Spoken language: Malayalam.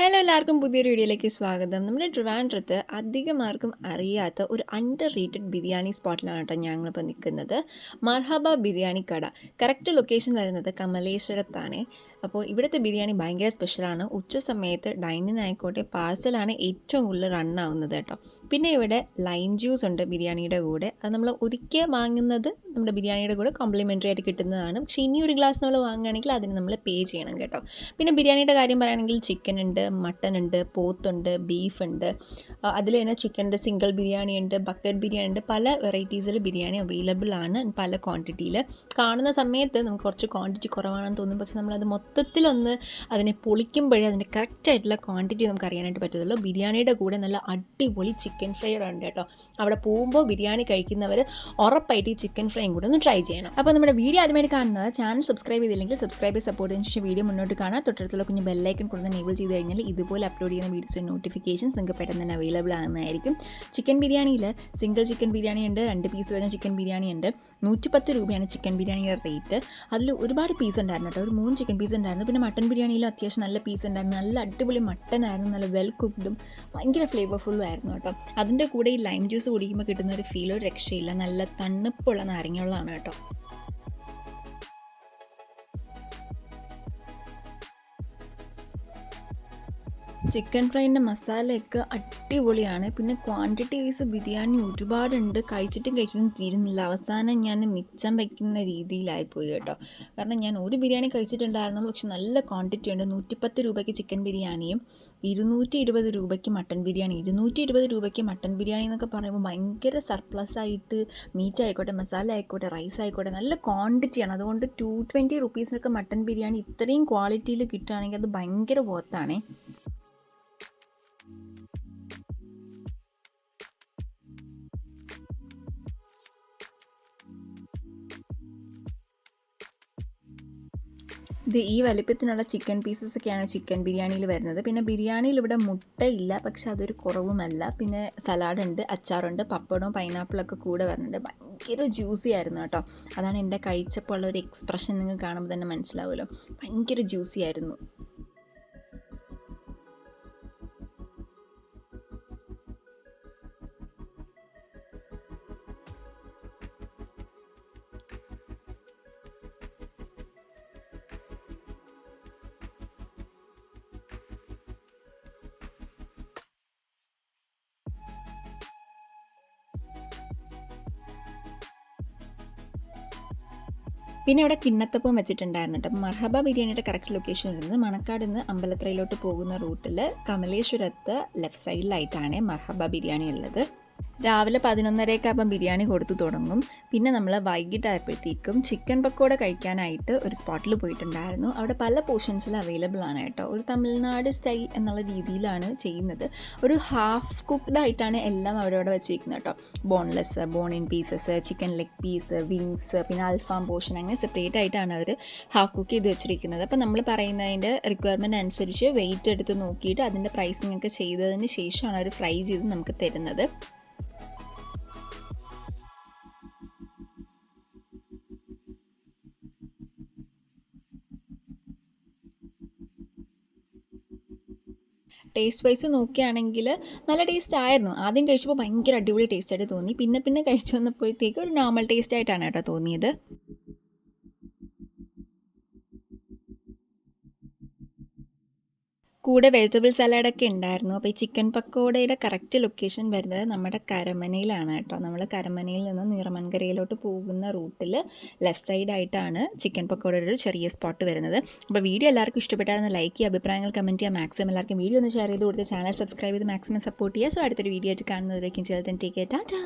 ഹലോ എല്ലാവർക്കും പുതിയൊരു വീഡിയോയിലേക്ക് സ്വാഗതം. നമ്മുടെ ട്രിവാൻഡ്രത്ത് അധികം ആർക്കും അറിയാത്ത ഒരു അണ്ടർ റേറ്റഡ് ബിരിയാണി സ്പോട്ടിലാണ് കേട്ടോ ഞങ്ങളിപ്പോൾ നിൽക്കുന്നത് മർഹബ ബിരിയാണി കട. കറക്റ്റ് ലൊക്കേഷൻ വരുന്നത് കമലേശ്വരത്താണ്. അപ്പോൾ ഇവിടുത്തെ ബിരിയാണി ഭയങ്കര സ്പെഷ്യലാണ്. ഉച്ച സമയത്ത് ഡൈനിങ് പാഴ്സലാണ് ഏറ്റവും കൂടുതൽ റൺ ആവുന്നത് കേട്ടോ. പിന്നെ ഇവിടെ ലൈം ജ്യൂസ് ഉണ്ട് ബിരിയാണിയുടെ കൂടെ. അത് നമ്മൾ ഒരിക്കൽ വാങ്ങുന്നത് നമ്മുടെ ബിരിയാണിയുടെ കൂടെ കോംപ്ലിമെന്ററി ആയിട്ട് കിട്ടുന്നതാണ്. പക്ഷേ ഇനി ഒരു ഗ്ലാസ് നമ്മൾ വാങ്ങുകയാണെങ്കിൽ അതിന് നമ്മൾ പേ ചെയ്യണം കേട്ടോ. പിന്നെ ബിരിയാണിയുടെ കാര്യം പറയുകയാണെങ്കിൽ ചിക്കൻ ഉണ്ട് മട്ടൻ ഉണ്ട് പോത്തുണ്ട് ബീഫ് ഉണ്ട്. അതിൽ തന്നെ ചിക്കന്റെ സിംഗിൾ ബിരിയാണി ഉണ്ട് ബക്കറ്റ് ബിരിയാണി ഉണ്ട്. പല വെറൈറ്റീസിൽ ബിരിയാണി അവൈലബിൾ ആണ് പല ക്വാണ്ടിറ്റിയിൽ കാണുന്ന സമയത്ത് നമുക്ക് കുറച്ച് ക്വാണ്ടിറ്റി കുറവാണെന്ന് തോന്നും. പക്ഷെ നമ്മളത് മൊത്തത്തിലൊന്ന് അതിനെ പൊളിക്കുമ്പോഴേ അതിന്റെ കറക്റ്റായിട്ടുള്ള ക്വാണ്ടിറ്റി നമുക്ക് അറിയാനായിട്ട് പറ്റത്തുള്ളൂ. ബിരിയാണിയുടെ കൂടെ നല്ല അടിപൊളി ചിക്കൻ ഫ്രൈ ഉണ്ട് കേട്ടോ. അവിടെ പോകുമ്പോൾ ബിരിയാണി കഴിക്കുന്നവർ ഉറപ്പായിട്ട് ഈ ചിക്കൻ ഫ്രൈയും കൂടെ ഒന്ന് ട്രൈ ചെയ്യണം. അപ്പോൾ നമ്മുടെ വീഡിയോ ആദ്യമായിട്ട് കാണുന്നത് ചാനൽ സബ്സ്ക്രൈബ് ചെയ്തില്ലെങ്കിൽ സബ്സ്ക്രൈബ് ചെയ്ത് സപ്പോർട്ട് ചെയ്തതിന് ശേഷം വീഡിയോ മുന്നോട്ട് കാണാം തൊട്ടടുത്തുള്ള കുഞ്ഞ് ബെല്ലൈക്കൺ കൊടുത്ത് എനേബിൾ ചെയ്ത് കഴിഞ്ഞാൽ ഇതുപോലെ അപ്ലോഡ് ചെയ്യുന്ന വീഡിയോസ് നോട്ടിഫിക്കേഷൻസ് നിങ്ങൾക്ക് പെട്ടെന്ന് തന്നെ അവൈലബിൾ ആകുന്നതായിരിക്കും. ചിക്കൻ ബിരിയാണിയിൽ സിംഗിൾ ചിക്കൻ ബിരിയാണി ഉണ്ട് രണ്ട് പീസ് വരുന്ന ചിക്കൻ ബിരിയാണി ഉണ്ട്. നൂറ്റിപ്പത്ത് രൂപയാണ് ചിക്കൻ ബിരിയാണിയുടെ റേറ്റ് അതിൽ ഒരുപാട് പീസ് ഉണ്ടായിരുന്നു കേട്ടോ. ഒരു മൂന്ന് ചിക്കൻ പീസ് ഉണ്ടായിരുന്നു. പിന്നെ മട്ടൻ ബിരിയാണിയിലും അത്യാവശ്യം നല്ല പീസ് ഉണ്ടായിരുന്നു. നല്ല അടിപൊളി മട്ടൻ ആയിരുന്നു. നല്ല വെൽ കുക്ക്ഡും ഭയങ്കര ഫ്ലേവർഫുള്ളും ആയിരുന്നു കേട്ടോ. അതിന്റെ കൂടെ ഈ ലൈം ജ്യൂസ് കുടിക്കുമ്പോൾ കിട്ടുന്ന ഒരു ഫീൽ ഒരു രക്ഷയില്ല. നല്ല തണുപ്പുള്ള നാരങ്ങയുള്ളതാണ് കേട്ടോ. ചിക്കൻ ഫ്രൈന്റെ മസാലയൊക്കെ അടിപൊളിയാണ്. പിന്നെ ക്വാണ്ടിറ്റി വൈസ് ബിരിയാണി ഒരുപാടുണ്ട്. കഴിച്ചിട്ടും കഴിച്ചിട്ടും തീരുന്നില്ല. അവസാനം ഞാൻ മിച്ചം വയ്ക്കുന്ന രീതിയിലായിപ്പോയി കേട്ടോ. കാരണം ഞാൻ ഒരു ബിരിയാണി കഴിച്ചിട്ടുണ്ടായിരുന്നുള്ളൂ. പക്ഷെ നല്ല ക്വാണ്ടിറ്റി ഉണ്ട്. നൂറ്റിപ്പത്ത് രൂപയ്ക്ക് ചിക്കൻ ബിരിയാണിയും ഇരുന്നൂറ്റി ഇരുപത് രൂപയ്ക്ക് മട്ടൺ ബിരിയാണി. ഇരുന്നൂറ്റി ഇരുപത് രൂപയ്ക്ക് മട്ടൺ ബിരിയാണി എന്നൊക്കെ പറയുമ്പോൾ ഭയങ്കര സർപ്ലസ് ആയിട്ട് മീറ്റ് ആയിക്കോട്ടെ മസാല ആയിക്കോട്ടെ റൈസ് ആയിക്കോട്ടെ നല്ല ക്വാണ്ടിറ്റിയാണ് അതുകൊണ്ട് ടു ട്വന്റി റുപ്പീസിനൊക്കെ മട്ടൺ ബിരിയാണി ഇത്രയും ക്വാളിറ്റിയിൽ കിട്ടുകയാണെങ്കിൽ അത് ഭയങ്കര വോത്താണേ ഇത് ഈ വലിപ്പത്തിനുള്ള ചിക്കൻ പീസസ് ഒക്കെയാണ് ചിക്കൻ ബിരിയാണിയിൽ വരുന്നത്. പിന്നെ ബിരിയാണിയിൽ ഇവിടെ മുട്ടയില്ല പക്ഷെ അതൊരു കുറവുമല്ല. പിന്നെ സലാഡ് ഉണ്ട് അച്ചാറുണ്ട് പപ്പടവും പൈനാപ്പിളൊക്കെ കൂടെ വരുന്നുണ്ട്. ഭയങ്കര ജ്യൂസി ആയിരുന്നു കേട്ടോ. അതാണ് എന്റെ കഴിച്ചപ്പോൾ ഉള്ള ഒരു എക്സ്പ്രഷൻ നിങ്ങൾക്ക് കാണുമ്പോൾ തന്നെ മനസ്സിലാവുമല്ലോ. ഭയങ്കര ജ്യൂസി ആയിരുന്നു. പിന്നെ ഇവിടെ കിണ്ണത്തപ്പം വെച്ചിട്ടുണ്ടായിരുന്നു കേട്ടോ മർഹബ ബിരിയാണിയുടെ കറക്റ്റ് ലൊക്കേഷൻ വരുന്നത് മണക്കാട് നിന്ന് അമ്പലത്രയിലോട്ട് പോകുന്ന റൂട്ടിൽ കമലേശ്വരത്ത് ലെഫ്റ്റ് സൈഡിലായിട്ടാണ് മർഹബ ബിരിയാണി ഉള്ളത്. രാവിലെ പതിനൊന്നരയൊക്കെ ബിരിയാണി കൊടുത്തു തുടങ്ങും. പിന്നെ നമ്മൾ വൈകിട്ടായപ്പോഴത്തേക്കും ചിക്കൻ പക്കോട കഴിക്കാനായിട്ട് ഒരു സ്പോട്ടിൽ പോയിട്ടുണ്ടായിരുന്നു. അവിടെ പല പോർഷൻസിൽ അവൈലബിൾ ആണ് കേട്ടോ. ഒരു തമിഴ്നാട് സ്റ്റൈൽ എന്നുള്ള രീതിയിലാണ് ചെയ്യുന്നത്. ഒരു ഹാഫ് കുക്ക്ഡ് ആയിട്ടാണ് എല്ലാം അവിടെ അവിടെ വെച്ചിരിക്കുന്നത് കേട്ടോ. Boneless bone in pieces chicken leg piece wings പിന്നെ അൽഫാം പോർഷൻ അങ്ങനെ സെപ്പറേറ്റ് ആയിട്ടാണ് അവർ ഹാഫ് കുക്ക് ചെയ്ത് വെച്ചിരിക്കുന്നത്. അപ്പോൾ നമ്മൾ പറയുന്നതിന്റെ റിക്വയർമെന്റ് അനുസരിച്ച് വെയിറ്റ് എടുത്ത് നോക്കിയിട്ട് അതിന്റെ പ്രൈസിങ് ഒക്കെ ചെയ്തതിന് ശേഷമാണ് അവർ ഫ്രൈ ചെയ്ത് നമുക്ക് തരുന്നത്. ടേസ്റ്റ് വൈസ് നോക്കുകയാണെങ്കിൽ നല്ല ടേസ്റ്റ് ആയിരുന്നു. ആദ്യം കഴിച്ചപ്പോൾ ഭയങ്കര അടിപൊളി ടേസ്റ്റ് ആയിട്ട് തോന്നി. പിന്നെ പിന്നെ കഴിച്ചു വന്നപ്പോഴത്തേക്ക് ഒരു നോർമൽ ടേസ്റ്റ് ആയിട്ടാണ് കേട്ടോ തോന്നിയത്. കൂടെ വെജിറ്റബിൾ സലാഡൊക്കെ ഉണ്ടായിരുന്നു. അപ്പോൾ ഈ ചിക്കൻ പക്കോടയുടെ കറക്റ്റ് ലൊക്കേഷൻ വരുന്നത് നമ്മുടെ കരമനയിലാണ് കേട്ടോ. നമ്മൾ കരമനയിൽ നിന്ന് നീറമൺകരയിലോട്ട് പോകുന്ന റൂട്ടിൽ ലെഫ്റ്റ് സൈഡായിട്ടാണ് ചിക്കൻ പക്കോടയുടെ ഒരു ചെറിയ സ്പോട്ട് വരുന്നത്. അപ്പോൾ വീഡിയോ എല്ലാവർക്കും ഇഷ്ടപ്പെട്ടായിരുന്നു ലൈക്ക് ചെയ്യുക അഭിപ്രായങ്ങൾ കമന്റ് ചെയ്യുക മാക്സിമം എല്ലാവർക്കും വീഡിയോ ഒന്ന് ഷെയർ ചെയ്ത് കൊടുത്ത് ചാനൽ സബ്സ്ക്രൈബ് ചെയ്ത് മാക്സിമം സപ്പോർട്ട് ചെയ്യുക. സോ അടുത്തൊരു വീഡിയോ ആയിട്ട് കാണുന്നതിലേക്കും ചേർത്ത് ടേക്ക് ടാറ്റാ